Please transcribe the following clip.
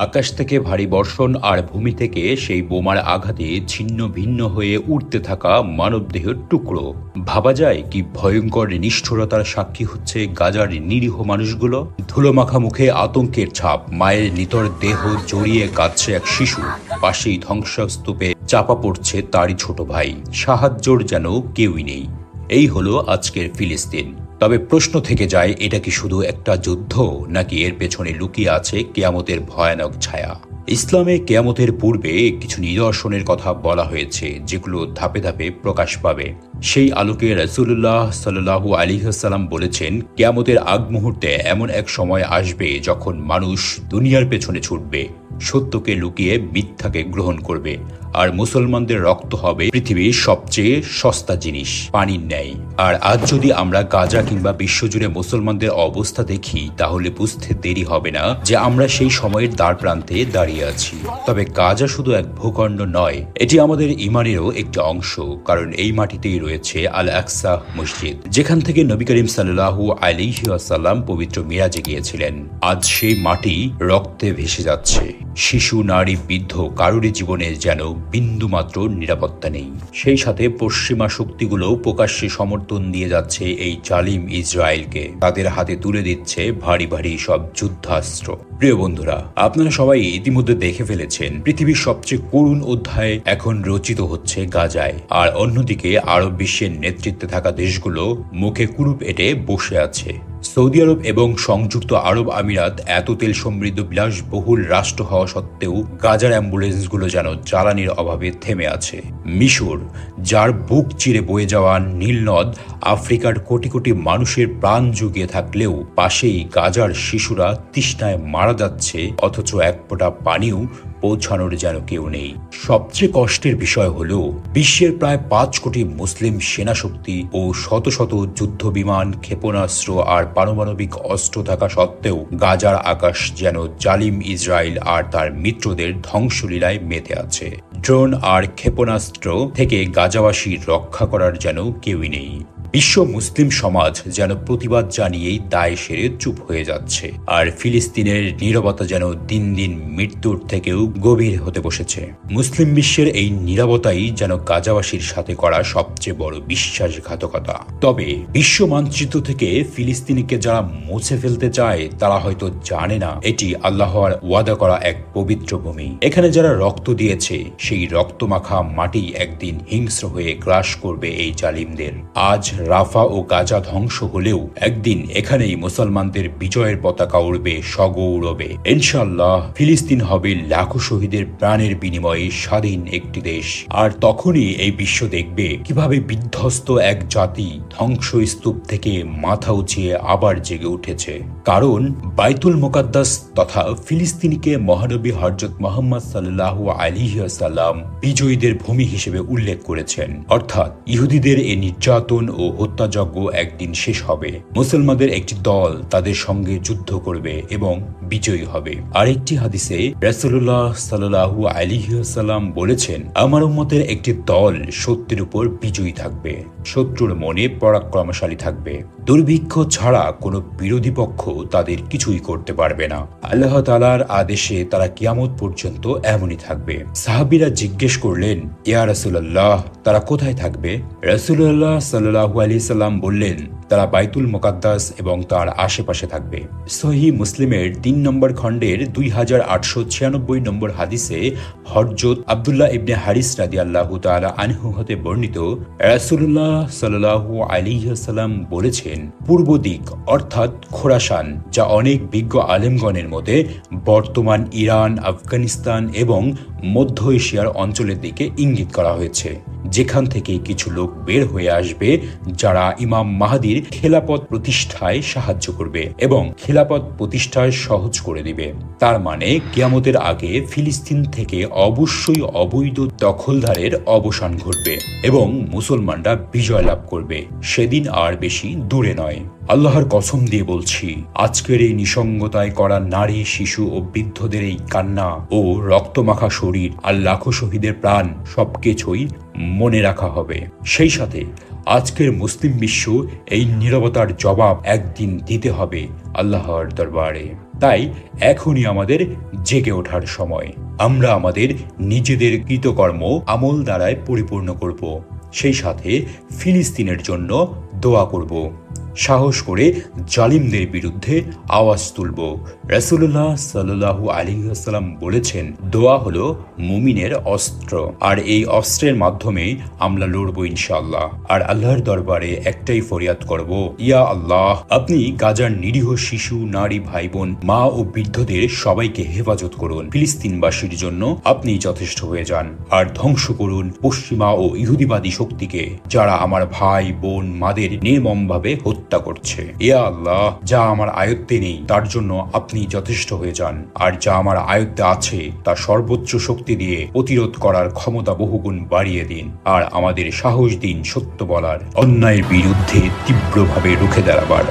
আকাশ থেকে ভারী বর্ষণ আর ভূমি থেকে সেই বোমার আঘাতে ছিন্ন ভিন্ন হয়ে উঠতে থাকা মানবদেহের টুকরো। ভাবা যায় কি ভয়ঙ্কর নিষ্ঠুরতার সাক্ষী হচ্ছে গাজার নিরীহ মানুষগুলো? ধুলোমাখা মুখে আতঙ্কের ছাপ, মায়ের নিতর দেহ জড়িয়ে কাঁদছে এক শিশু। পাশেই ধ্বংসস্তূপে চাপা পড়ছে তারই ছোট ভাই। সাহায্যর যেন কেউই নেই। এই হলো আজকের ফিলিস্তিন। তবে প্রশ্ন থেকে যায়, এটা কি শুধু একটা যুদ্ধ, নাকি এর পেছনে লুকিয়ে আছে কেয়ামতের ভয়ানক ছায়া? ইসলামে কেয়ামতের পূর্বে কিছু নিদর্শনের কথা বলা হয়েছে, যেগুলো ধাপে ধাপে প্রকাশ পাবে। সেই আলোকে রসুল্লাহ সাল্লাহু আলিহাসাল্লাম বলেছেন, কেয়ামতের আগ মুহূর্তে এমন এক সময় আসবে যখন মানুষ দুনিয়ার পেছনে ছুটবে, সত্যকে লুকিয়ে মিথ্যাকে গ্রহণ করবে। আর মুসলমানদের রক্ত হবে পৃথিবীর সবচেয়ে সস্তা জিনিস, পানির ন্যায়। আর আজ যদি আমরা গাজা কিংবা বিশ্বজুড়ে মুসলমানদের অবস্থা দেখি, তাহলে বুঝতে দেরি হবে না যে আমরা সেই সময়ের দ্বার প্রান্তে দাঁড়িয়ে আছি। তবে গাজা শুধু এক ভূখণ্ড নয়, এটি আমাদের ইমানেরও একটি অংশ, কারণ এই মাটিতেই রয়েছে আল আকসা মসজিদ, যেখান থেকে নবী করিম সাল্লাহু আলিহাসাল্লাম পবিত্র মিরাজে গিয়েছিলেন। আজ সেই মাটি রক্তে ভেসে যাচ্ছে। শিশু, নারী, বৃদ্ধ, কারোরই জীবনে যেন বিন্দুমাত্র নিরাপত্তা নেই। সেই সাথে পশ্চিমা শক্তিগুলো প্রকাশ্যে সমর্থন দিয়ে যাচ্ছে এই জালিম ইসরায়েলকে। তাদের হাতে তুলে দিচ্ছে ভারী ভারী সব যুদ্ধাস্ত্র। প্রিয় বন্ধুরা, আপনারা সবাই ইতিমধ্যে দেখে ফেলেছেন, পৃথিবীর সবচেয়ে করুণ অধ্যায় এখন রচিত হচ্ছে গাজায়। আর অন্যদিকে আরব বিশ্বের নেতৃত্বে থাকা দেশগুলো মুখে কুরুপ এটে বসে আছে। সৌদি আরব এবং সংযুক্ত আরব আমিরাত এত তেল সমৃদ্ধ বিলাসবহুল রাষ্ট্র হওয়া সত্ত্বেও গাজার অ্যাম্বুলেন্সগুলো যেন জ্বালানির অভাবে থেমে আছে। মিশর, যার বুক চিরে বয়ে যাওয়া নীলনদ আফ্রিকার কোটি কোটি মানুষের প্রাণ জুগিয়ে থাকলেও পাশেই গাজার শিশুরা তৃষ্ণায় মারা যাচ্ছে, অথচ এক ফোঁটা পানিও পৌঁছানোর যেন কেউ নেই। সবচেয়ে কষ্টের বিষয় হল, বিশ্বের প্রায় পাঁচ কোটি মুসলিম সেনাশক্তি ও শত শত যুদ্ধ বিমান ক্ষেপণাস্ত্র আর পারমাণবিক অস্ত্র থাকা সত্ত্বেও গাজার আকাশ যেন জালিম ইসরায়েল আর তার মিত্রদের ধ্বংসলীলায় মেতে আছে। ড্রোন আর ক্ষেপণাস্ত্র থেকে গাজাবাসী রক্ষা করার যেন কেউই নেই। বিশ্ব মুসলিম সমাজ যেন প্রতিবাদ জানিয়েই দায় সেরে চুপ হয়ে যাচ্ছে। আর ফিলিস্তিনের নীরবতা যেন দিন দিন মৃত্যুর থেকেও গভীর হতে বসেছে। মুসলিম বিশ্বের এই নীরবতাই যেন গাজাবাসীর সাথে করা সবচেয়ে বড় বিশ্বাসঘাতকতা। তবে বিশ্ব মানচিত্র থেকে ফিলিস্তিনিকে যারা মুছে ফেলতে চায়, তারা হয়তো জানে না, এটি আল্লাহর ওয়াদা করা এক পবিত্র ভূমি। এখানে যারা রক্ত দিয়েছে, সেই রক্তমাখা মাটি একদিন হিংস্র হয়ে গ্রাস করবে এই জালিমদের। আজ রাফা ও গাজা ধ্বংস হলেও একদিন এখানেই মুসলমানদের বিজয়ের পতাকা উড়বে সগৌরবে। ইনশাল্লাহ ফিলিস্তিন হবে লাখো শহীদের প্রাণের বিনিময়ে স্বাধীন একটি দেশ। আর তখনই এই বিশ্ব দেখবে কীভাবে বিধ্বস্ত এক জাতি ধ্বংসস্তূপ থেকে মাথা উঁচিয়ে আবার জেগে উঠেছে। কারণ বাইতুল মোকাদ্দাস তথা ফিলিস্তিনিকে মহানবী হরজত মোহাম্মদ সাল্লাহ আলিহাসাল্লাম বিজয়ীদের ভূমি হিসেবে উল্লেখ করেছেন। অর্থাৎ ইহুদিদের এ নির্যাতন ও হত্যাযজ্ঞ একদিন শেষ হবে। মুসলমানদের একটি দল তাদের সঙ্গে যুদ্ধ করবে এবং বিজয়ী হবে। আরেকটি হাদিসে রাসুল্লাহ সাল্লাহু আলিহাসাল্লাম বলেছেন, আমার উম্মতের একটি দল সত্যের উপর বিজয়ী থাকবে, শত্রুর মনে পরাক্রমশালী থাকবে। দুর্ভিক্ষ ছাড়া কোনো বিরোধী পক্ষ তাদের কিছুই করতে পারবে না। আল্লাহ তালার আদেশে তারা কিয়ামত পর্যন্ত এমনই থাকবে। সাহাবিরা জিজ্ঞেস করলেন, ইয়া রাসুল্লাহ তারা কোথায় থাকবে? রাসুল্লাহ সাল্লাহু আলি সাল্লাম বললেন, তারা বাইতুল মোকাদ্দাস এবং তার আশেপাশে থাকবে। সহি মুসলিমের তিন নম্বর খণ্ডের দুই হাজার আটশো ছিয়ানব্বই নম্বর হাদিসে হরজত আবদুল্লাহ ইবনে হারিস রাদি আল্লাহ তালা আনহু হতে বর্ণিত রাসুল্লাহ সাল্লাহু আলিহাসাল্লাম বলেছেন, পূর্ব দিক অর্থাৎ খোরাসান, যা অনেক বিজ্ঞ আলেমগণের মতে বর্তমান ইরান, আফগানিস্তান এবং মধ্য এশিয়ার অঞ্চলের দিকে ইঙ্গিত করা হয়েছে। যেখান থেকে কিছু লোক বের হয়ে আসবে, যারা ইমাম মাহাদির খেলাপথ প্রতিষ্ঠায় সাহায্য করবে এবং খেলাপথ প্রতিষ্ঠায় সহজ করে দিবে। তার মানে কিয়ামতের আগে ফিলিস্তিন থেকে অবশ্যই অবৈধ দখলদারের অবসান ঘটবে এবং মুসলমানরা বিজয় লাভ করবে। সেদিন আর বেশি দূরে নয়। আল্লাহর কসম দিয়ে বলছি, আজকের এই নিসঙ্গতায় করা নারী, শিশু ও বৃদ্ধদের এই কান্না ও রক্তমাখা শরীর আর লাখো শহীদের প্রাণ সবকিছুই মনে রাখা হবে। সেই সাথে আজকের মুসলিম বিশ্ব এই নিরবতার জবাব একদিন দিতে হবে আল্লাহর দরবারে। তাই এখনই আমাদের জেগে ওঠার সময়। আমরা আমাদের নিজেদের কৃতকর্ম আমল দ্বারায় পরিপূর্ণ করব। সেই সাথে ফিলিস্তিনের জন্য দোয়া করব। সাহস করে জালিমদের বিরুদ্ধে আওয়াজ তুলব। রাসূলুল্লাহ সাল্লাল্লাহু আলাইহি ওয়াসাল্লাম বলেছেন, দোয়া হলো মুমিনের অস্ত্র। আর এই অস্ত্রের মাধ্যমে আমরা লড়ব ইনশাআল্লাহ। আর আল্লাহর দরবারে একটাই ফরিয়াদ করব, ইয়া আল্লাহ, আপনি গাজার নিরীহ শিশু, নারী ভাই বোন মা ও বৃদ্ধদের সবাইকে হেফাজত করুন। ফিলিস্তিনবাসীর জন্য আপনি যথেষ্ট হয়ে যান। আর ধ্বংস করুন পশ্চিমা ও ইহুদিবাদী শক্তিকে, যারা আমার ভাই, বোন, মাদের নির্মমভাবে হত্যা করছে। ইয়া আল্লাহ, যা আমার আয়ত্তে নেই, তার জন্য আপনি যথেষ্ট হয়ে যান। আর যা আমার আয়ত্তে আছে, তা সর্বোচ্চ শক্তি দিয়ে প্রতিরোধ করার ক্ষমতা বহুগুণ বাড়িয়ে দিন। আর আমাদের সাহস দিন সত্য বলার, অন্যায়ের বিরুদ্ধে তীব্রভাবে রুখে দাঁড়াবার।